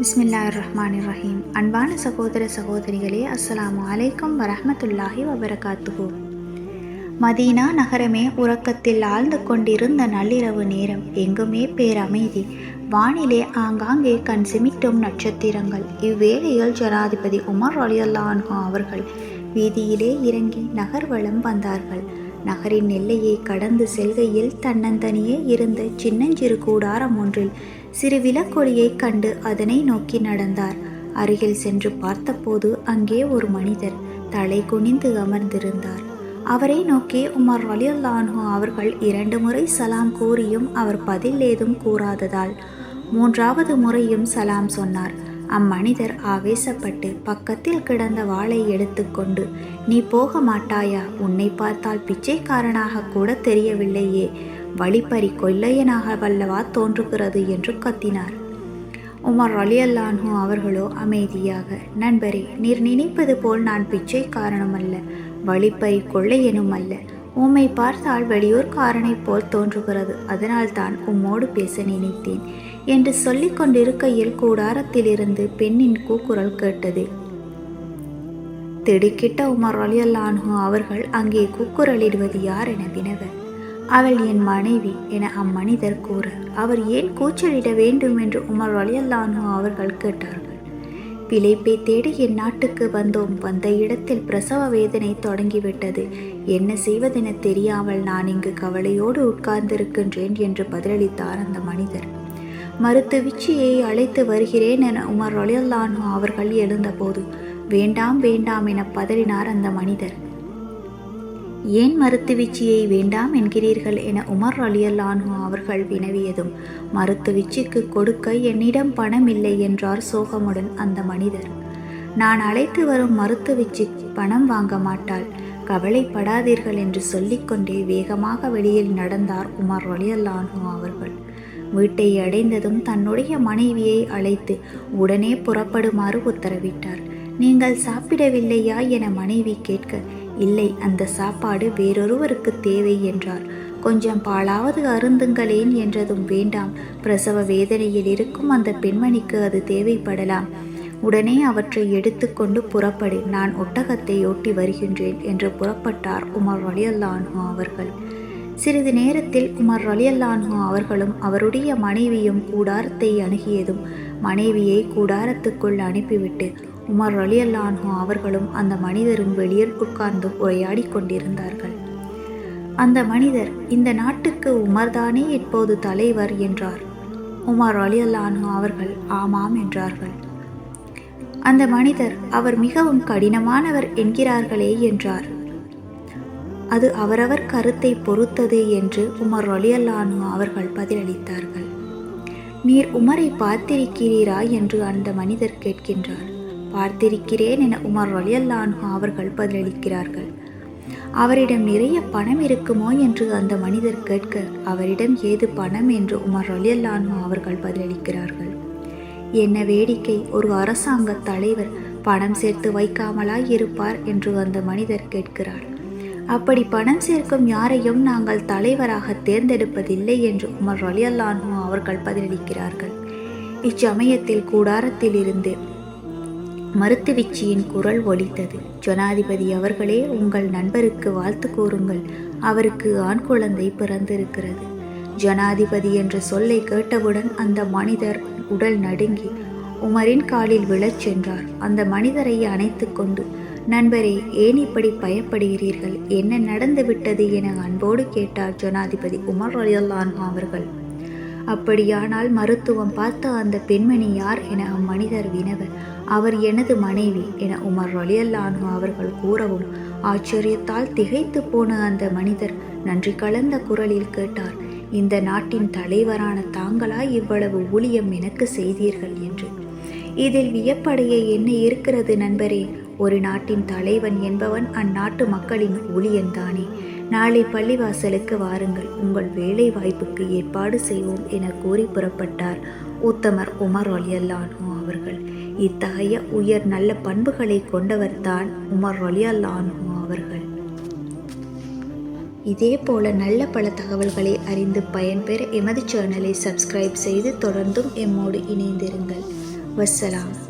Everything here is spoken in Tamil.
பிஸ்மில்லா ரஹ்மான் ரஹீம் அன்பான சகோதர சகோதரிகளே அஸ்ஸலாமு அலைக்கும் வரஹ்மத்துல்லாஹி வபரகாத்துஹு. மதீனா நகரமே உறக்கத்தில் ஆழ்ந்து கொண்டிருந்த நள்ளிரவு நேரம் எங்குமே பேரமைதி. வானிலே ஆங்காங்கே கண் சிமிட்டும் நட்சத்திரங்கள். இவ்வேளையில் ஜனாதிபதி உமர் அலியல்லான்ஹு அவர்கள் வீதியிலே இறங்கி நகர்வலம் வந்தார்கள். நகரின் எல்லையை கடந்து செல்கையில் தன்னந்தனியே இருந்த சின்னஞ்சிறு கூடாரம் ஒன்றில் சிறு விளக்கொளியைக் கண்டு அதனை நோக்கி நடந்தார். அருகில் சென்று பார்த்தபோது அங்கே ஒரு மனிதர் தலை குனிந்து அமர்ந்திருந்தார். அவரை நோக்கி உமர் அலியுல்லான்ஹு அவர்கள் இரண்டு முறை சலாம் கூறியும் அவர் பதில் ஏதும் கூறாததால். மூன்றாவது முறையும் சலாம் சொன்னார். அம்மனிதர் ஆவேசப்பட்டு பக்கத்தில் கிடந்த வாளை எடுத்துக்கொண்டு நீ போக மாட்டாயா? உன்னை பார்த்தால் பிச்சைக்காரனாக கூட தெரியவில்லையே. வழிப்பறி கொள்ளையனாக வல்லவா தோன்றுகிறது என்று கத்தினார். உமர் அலியல்லான்ஹு அவர்களோ அமைதியாக நண்பரே நீர் நினைப்பது போல் நான் பிச்சை காரணமல்ல வழிப்பறி கொள்ளையனும் அல்ல. உம்மை பார்த்தால் வெளியூர்காரனைப் போல் தோன்றுகிறது அதனால்தான் உம்மோடு பேச நினைத்தேன் என்று சொல்லிக் கொண்டிருக்கையில் கூடாரத்திலிருந்து பெண்ணின் கூக்குரல் கேட்டது. திடுக்கிட்ட உமர் அலியல்லான்ஹு அவர்கள் அங்கே கூக்குரலிடுவது யார் என வினவர் அவள் என் மனைவி என அம்மனிதர் கூற அவர் ஏன் கூச்சலிட வேண்டும்? என்று உமர் அலியல்லான்ஹு அவர்கள் கேட்டார்கள். பிழைப்பை தேடி என் நாட்டுக்கு வந்தோம். வந்த இடத்தில் பிரசவ வேதனை தொடங்கிவிட்டது. என்ன செய்வதென தெரியாமல் நான் இங்கு கவலையோடு உட்கார்ந்திருக்கின்றேன் என்று பதிலளித்தார் அந்த மனிதர். மருத்துவிச்சியை அழைத்து வருகிறேன் என உமர் ரொலியல்லானோ அவர்கள் எழுந்தபோது வேண்டாம் வேண்டாம் என பதறினார் அந்த மனிதர். ஏன் மருத்துவீச்சியை வேண்டாம் என்கிறீர்கள் என உமர் அலியல்லானு அவர்கள் வினவியதும் மருத்துவீச்சிக்கு கொடுக்க என்னிடம் பணம் இல்லை என்றார் சோகமுடன் அந்த மனிதர். நான் அழைத்து வரும் மருத்துவீச்சி பணம் வாங்க மாட்டாள் கவலைப்படாதீர்கள் என்று சொல்லிக்கொண்டே வேகமாக வெளியில் நடந்தார் உமர் அலியல்லானு அவர்கள். வீட்டை அடைந்ததும் தன்னுடைய மனைவியை அழைத்து உடனே புறப்படுமாறு உத்தரவிட்டார். நீங்கள் சாப்பிடவில்லையா? என மனைவி கேட்க இல்லை அந்த சாப்பாடு வேறொருவருக்கு தேவை என்றார். கொஞ்சம் பாலாவது அருந்துங்களேன் என்றதும் வேண்டாம். பிரசவ வேதனையில் இருக்கும் அந்த பெண்மணிக்கு அது தேவைப்படலாம். உடனே அவற்றை எடுத்துக்கொண்டு புறப்படு நான் ஒட்டகத்தை ஒட்டி வருகின்றேன் என்று புறப்பட்டார் உமர் அலியல்லானு அவர்கள். சிறிது நேரத்தில் உமர் அலியல்லானு அவர்களும் அவருடைய மனைவியும் கூடாரத்தை அணுகியதும் மனைவியை கூடாரத்துக்குள் அனுப்பிவிட்டு உமர் அலியல்லானு அவர்களும் அந்த மனிதரும் வெளியில் உட்கார்ந்து உரையாடி கொண்டிருந்தார்கள். அந்த மனிதர் இந்த நாட்டுக்கு உமர்தானே இப்போது தலைவர்? என்றார். உமர் அலியல்லானு அவர்கள் ஆமாம் என்றார்கள். அந்த மனிதர் அவர் மிகவும் கடினமானவர் என்கிறார்களே என்றார். அது அவரவர் கருத்தை பொறுத்தது என்று உமர் அலியல்லானு அவர்கள் பதிலளித்தார்கள். நீர் உமரை பார்த்திருக்கிறீரா? என்று அந்த மனிதர் கேட்கின்றார். பார்த்திருக்கிறேன் என உமர் அலியல்லானு அவர்கள் பதிலளிக்கிறார்கள். அவரிடம் நிறைய பணம் இருக்குமோ என்று அந்த மனிதர் கேட்க அவரிடம் ஏது பணம் என்று உமர் அலியல்லானு அவர்கள் பதிலளிக்கிறார்கள். என்ன வேடிக்கை ஒரு அரசாங்க தலைவர் பணம் சேர்த்து வைக்காமலா இருப்பார் என்று அந்த மனிதர் கேட்கிறார். அப்படி பணம் சேர்க்கும் யாரையும் நாங்கள் தலைவராக தேர்ந்தெடுப்பதில்லை என்று உமர் அலியல்லானு அவர்கள் பதிலளிக்கிறார்கள். இச்சமயத்தில் கூடாரத்தில் இருந்து மருத்துவச்சியின் குரல் ஒலித்தது. ஜனாதிபதி அவர்களே உங்கள் நண்பருக்கு வாழ்த்து கூறுங்கள். அவருக்கு ஆண் குழந்தை பிறந்திருக்கிறது. ஜனாதிபதி என்ற சொல்லை கேட்டவுடன் அந்த மனிதர் உடல் நடுங்கி உமரின் காலில் விழச் சென்றார். அந்த மனிதரை அணைத்து கொண்டு நண்பரே ஏன் இப்படி பயப்படுகிறீர்கள்? என்ன நடந்துவிட்டது? என அன்போடு கேட்டார் ஜனாதிபதி உமர் அலியல்லான் அவர்கள். அப்படியானால் மருத்துவம் பார்த்த அந்த பெண்மணி யார் என அம்மனிதர் வினவ அவர் எனது மனைவி என உமர் அலியல்லானு அவர்கள் கூறவும் ஆச்சரியத்தால் திகைத்து போன அந்த மனிதர் நன்றி கலந்த குரலில் கேட்டார் இந்த நாட்டின் தலைவரான தாங்களா இவ்வளவு ஊழியம் எனக்கு செய்தீர்கள் என்று. இதில் வியப்படைய என்ன இருக்கிறது நண்பரே? ஒரு நாட்டின் தலைவன் என்பவன் அந்நாட்டு மக்களின் ஊழியன்தானே நாளை பள்ளிவாசலுக்கு வாருங்கள். உங்கள் வேலை வாய்ப்புக்கு ஏற்பாடு செய்வோம் என கூறி புறப்பட்டார் உத்தமர் உமர் ஒலியல்லானோ அவர்கள். இத்தகைய உயர் நல்ல பண்புகளை கொண்டவர்தான் உமர் ஒலியல்லானோ அவர்கள். இதே போல நல்ல பல தகவல்களை அறிந்து பயன்பெற எமது சேனலை சப்ஸ்கிரைப் செய்து தொடர்ந்தும் எம்மோடு இணைந்திருங்கள். வஸ்ஸலாம்.